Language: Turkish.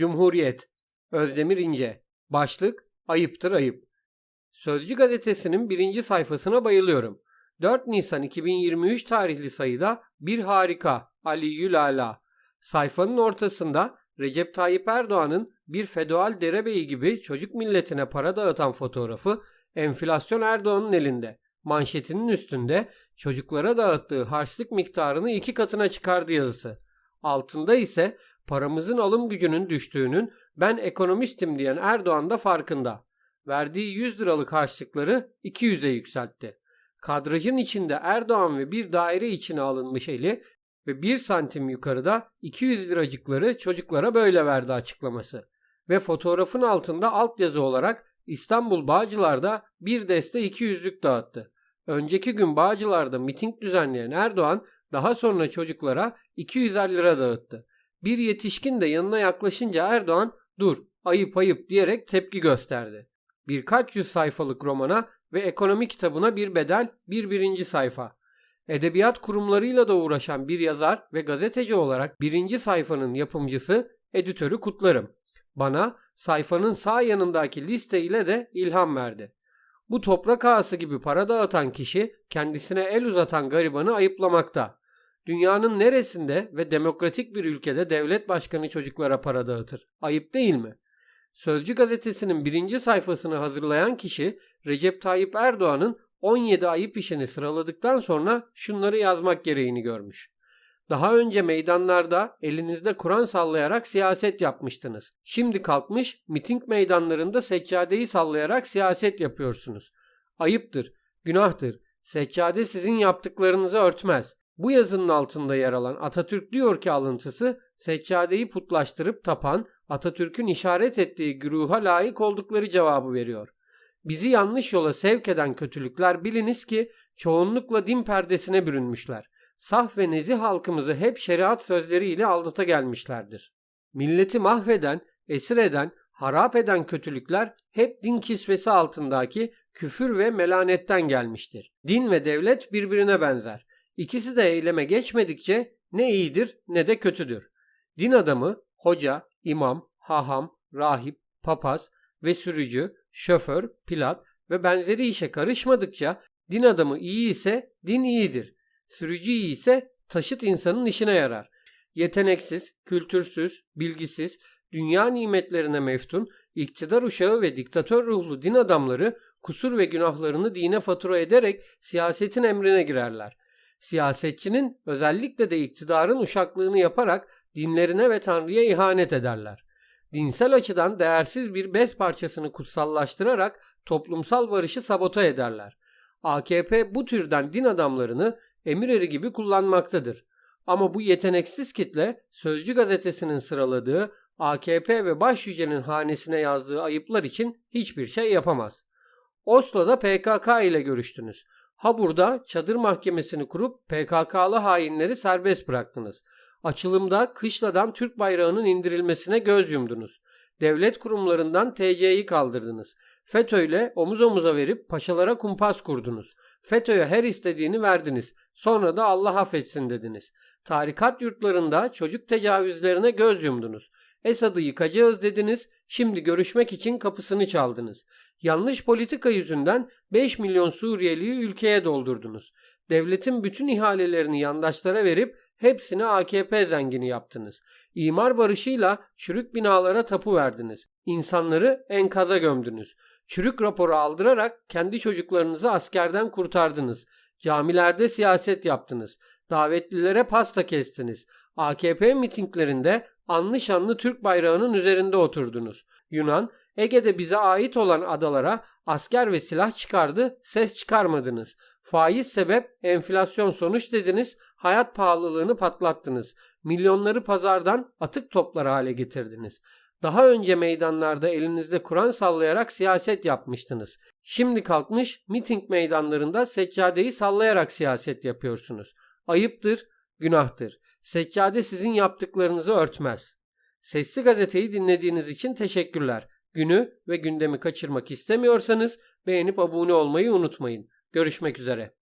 Cumhuriyet. Özdemir İnce. Başlık Ayıptır ayıp. Sözcü gazetesinin birinci sayfasına bayılıyorum. 4 Nisan 2023 tarihli sayıda bir harika Ali Yülala. Sayfanın ortasında Recep Tayyip Erdoğan'ın bir feodal derebeyi gibi çocuk milletine para dağıtan fotoğrafı enflasyon Erdoğan'ın elinde. Manşetinin üstünde çocuklara dağıttığı harçlık miktarını iki katına çıkardı yazısı. Altında ise paramızın alım gücünün düştüğünün ben ekonomistim diyen Erdoğan da farkında. Verdiği 100 liralık harçlıkları 200'e yükseltti. Kadrajın içinde Erdoğan ve bir daire içine alınmış eli ve 1 santim yukarıda 200 liracıkları çocuklara böyle verdi açıklaması. Ve fotoğrafın altında altyazı olarak İstanbul Bağcılar'da bir deste 200'lük dağıttı. Önceki gün Bağcılar'da miting düzenleyen Erdoğan daha sonra çocuklara 250 lira dağıttı. Bir yetişkin de yanına yaklaşınca Erdoğan dur ayıp ayıp diyerek tepki gösterdi. Birkaç yüz sayfalık romana ve ekonomi kitabına bir bedel bir birinci sayfa. Edebiyat kurumlarıyla da uğraşan bir yazar ve gazeteci olarak birinci sayfanın yapımcısı, editörü kutlarım. Bana sayfanın sağ yanındaki liste ile de ilham verdi. Bu toprak ağası gibi para dağıtan kişi kendisine el uzatan garibanı ayıplamakta. Dünyanın neresinde ve demokratik bir ülkede devlet başkanı çocuklara para dağıtır? Ayıp değil mi? Sözcü gazetesinin birinci sayfasını hazırlayan kişi Recep Tayyip Erdoğan'ın 17 ayıp işini sıraladıktan sonra şunları yazmak gereğini görmüş. Daha önce meydanlarda elinizde Kur'an sallayarak siyaset yapmıştınız. Şimdi kalkmış miting meydanlarında seccadeyi sallayarak siyaset yapıyorsunuz. Ayıptır, günahtır. Seccade sizin yaptıklarınızı örtmez. Bu yazının altında yer alan Atatürk diyor ki alıntısı seccadeyi putlaştırıp tapan Atatürk'ün işaret ettiği güruha layık oldukları cevabı veriyor. Bizi yanlış yola sevk eden kötülükler biliniz ki çoğunlukla din perdesine bürünmüşler. Saf ve nezih halkımızı hep şeriat sözleriyle aldata gelmişlerdir. Milleti mahveden, esir eden, harap eden kötülükler hep din kisvesi altındaki küfür ve melanetten gelmiştir. Din ve devlet birbirine benzer. İkisi de eyleme geçmedikçe ne iyidir ne de kötüdür. Din adamı, hoca, imam, haham, rahip, papaz ve sürücü, şoför, pilat ve benzeri işe karışmadıkça din adamı iyi ise din iyidir. Sürücü iyi ise taşıt insanın işine yarar. Yeteneksiz, kültürsüz, bilgisiz, dünya nimetlerine meftun, iktidar uşağı ve diktatör ruhlu din adamları kusur ve günahlarını dine fatura ederek siyasetin emrine girerler. Siyasetçinin özellikle de iktidarın uşaklığını yaparak dinlerine ve Tanrı'ya ihanet ederler. Dinsel açıdan değersiz bir bez parçasını kutsallaştırarak toplumsal barışı sabote ederler. AKP bu türden din adamlarını emir eri gibi kullanmaktadır. Ama bu yeteneksiz kitle Sözcü gazetesinin sıraladığı AKP ve başyücenin hanesine yazdığı ayıplar için hiçbir şey yapamaz. Oslo'da PKK ile görüştünüz. Ha burada çadır mahkemesini kurup PKK'lı hainleri serbest bıraktınız. Açılımda kışladan Türk bayrağının indirilmesine göz yumdunuz. Devlet kurumlarından TC'yi kaldırdınız. FETÖ'yle omuz omuza verip paşalara kumpas kurdunuz. FETÖ'ye her istediğini verdiniz. Sonra da Allah affetsin dediniz. Tarikat yurtlarında çocuk tecavüzlerine göz yumdunuz. Esad'ı yıkacağız dediniz. Şimdi görüşmek için kapısını çaldınız. Yanlış politika yüzünden 5 milyon Suriyeliyi ülkeye doldurdunuz. Devletin bütün ihalelerini yandaşlara verip hepsini AKP zengini yaptınız. İmar barışıyla çürük binalara tapu verdiniz. İnsanları enkaza gömdünüz. Çürük raporu aldırarak kendi çocuklarınızı askerden kurtardınız. Camilerde siyaset yaptınız. Davetlilere pasta kestiniz. AKP mitinglerinde anlı şanlı Türk bayrağının üzerinde oturdunuz. Yunan, Ege'de bize ait olan adalara asker ve silah çıkardı, ses çıkarmadınız. Faiz sebep, enflasyon sonuç dediniz, hayat pahalılığını patlattınız. Milyonları pazardan atık toplar hale getirdiniz. Daha önce meydanlarda elinizde Kur'an sallayarak siyaset yapmıştınız. Şimdi kalkmış miting meydanlarında seccadeyi sallayarak siyaset yapıyorsunuz. Ayıptır, günahtır. Seccade sizin yaptıklarınızı örtmez. Sesli gazeteyi dinlediğiniz için teşekkürler. Günü ve gündemi kaçırmak istemiyorsanız beğenip abone olmayı unutmayın. Görüşmek üzere.